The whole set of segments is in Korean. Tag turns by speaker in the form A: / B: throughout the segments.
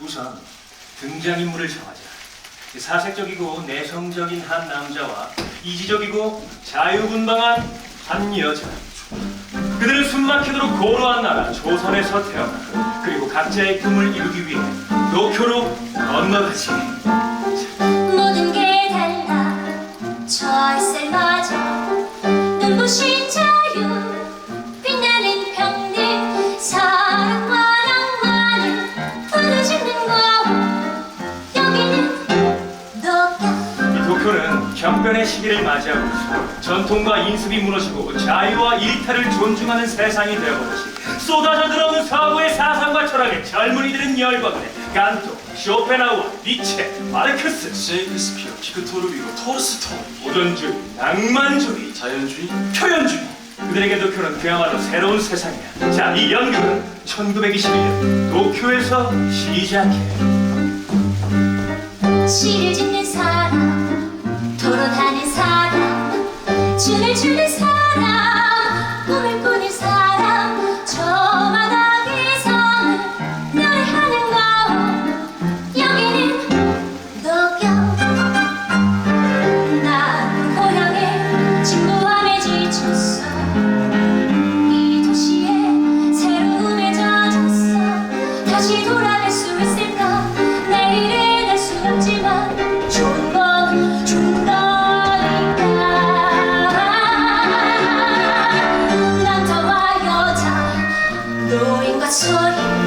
A: 우선 등장인물을 정하자. 사색적이고 내성적인 한 남자와 이지적이고 자유분방한 한 여자. 그들은 숨막히도록 고루한 나라 조선에서 태어나 그리고 각자의 꿈을 이루기 위해 도쿄로 건너가지.
B: 1900년대는
A: 경변의 시기를 맞이하고 있습니다. 전통과 인습이 무너지고 자유와 일탈을 존중하는 세상이 되어버렸습니다. 쏟아져 들어오는 서구의 사상과 철학에 젊은이들은 열광해 간토, 쇼펜하우어, 니체, 마르크스,
C: 셰익스피어, 피크토르비고, 토르스토,
A: 보존주의, 낭만주의,
C: 자연주의,
A: 표현주의 그들에게 도쿄는 그야말로 새로운 세상이야. 자, 이 연극은 1921년 도쿄에서 시작해.
B: 시를 짓는 사람. 사람 춤을
A: corazón.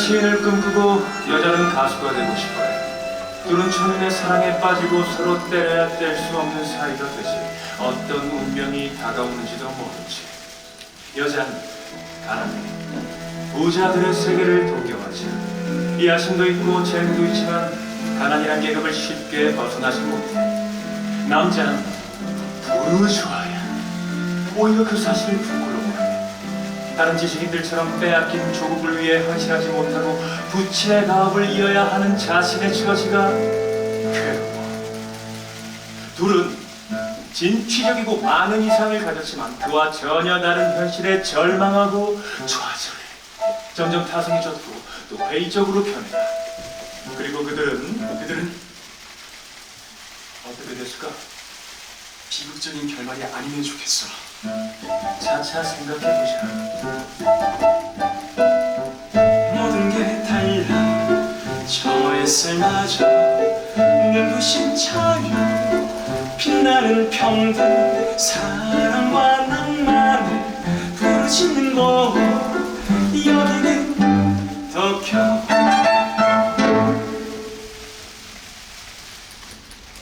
A: 시인을 꿈꾸고 여자는 가수가 되고 싶어해. 둘은 천년의 사랑에 빠지고 서로 때려야 뗄 수 없는 사이가 되지. 어떤 운명이 다가오는지도 모르지. 여자는 가난해. 부자들의 세계를 동경하지. 이 아심도 있고 재능도 있지만 가난이란 계급을 쉽게 벗어나지 못해. 남자는 부르주아야. 오히려 그 사실을 부끄러워해. 다른 지식인들처럼 빼앗긴 조국을 위해 헌신하지 못하고 부채의 가업을 이어야 하는 자신의 처지가 괴로워. 둘은 진취적이고 많은 이상을 가졌지만 그와 전혀 다른 현실에 절망하고 좌절해. 점점 타성이 젖고 또 회의적으로 변해가. 그리고 그들은 그들은 어떻게 됐을까?
C: 비극적인 결말이 아니면 좋겠어.
A: 차차 생각해보자.
C: 모든 게 달라. 저 햇살마저 눈부신 자유 빛나는 평등. 사랑과 낭만을 부르짖는 곳